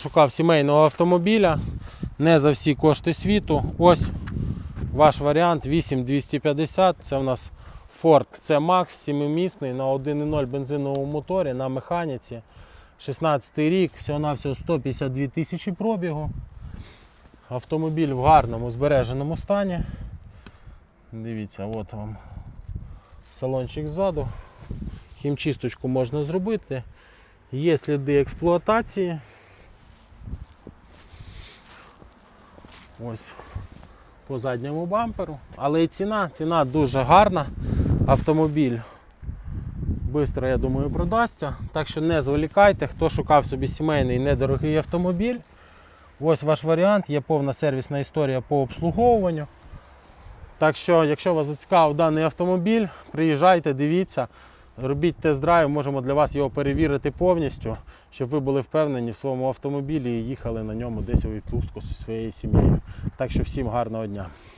Шукав сімейного автомобіля, не за всі кошти світу. Ось ваш варіант 8250. Це у нас Ford C-Max 7-місний на 1.0 бензиновому моторі на механіці. 16 рік, всього-навсього 152 тисячі пробігу. Автомобіль в гарному збереженому стані. Дивіться, от вам салончик ззаду. Хімчисточку можна зробити. Є сліди експлуатації. Ось по задньому бамперу. Але і ціна, ціна дуже гарна. Автомобіль швидко, я думаю, продасться. Так що не зволікайте, хто шукав собі сімейний недорогий автомобіль. Ось ваш варіант, є повна сервісна історія по обслуговуванню. Так що, якщо вас зацікавив даний автомобіль, приїжджайте, дивіться, робіть тест-драйв, можемо для вас його перевірити повністю, щоб ви були впевнені в своєму автомобілі і їхали на ньому десь у відпустку зі своєю сім'єю. Так що всім гарного дня.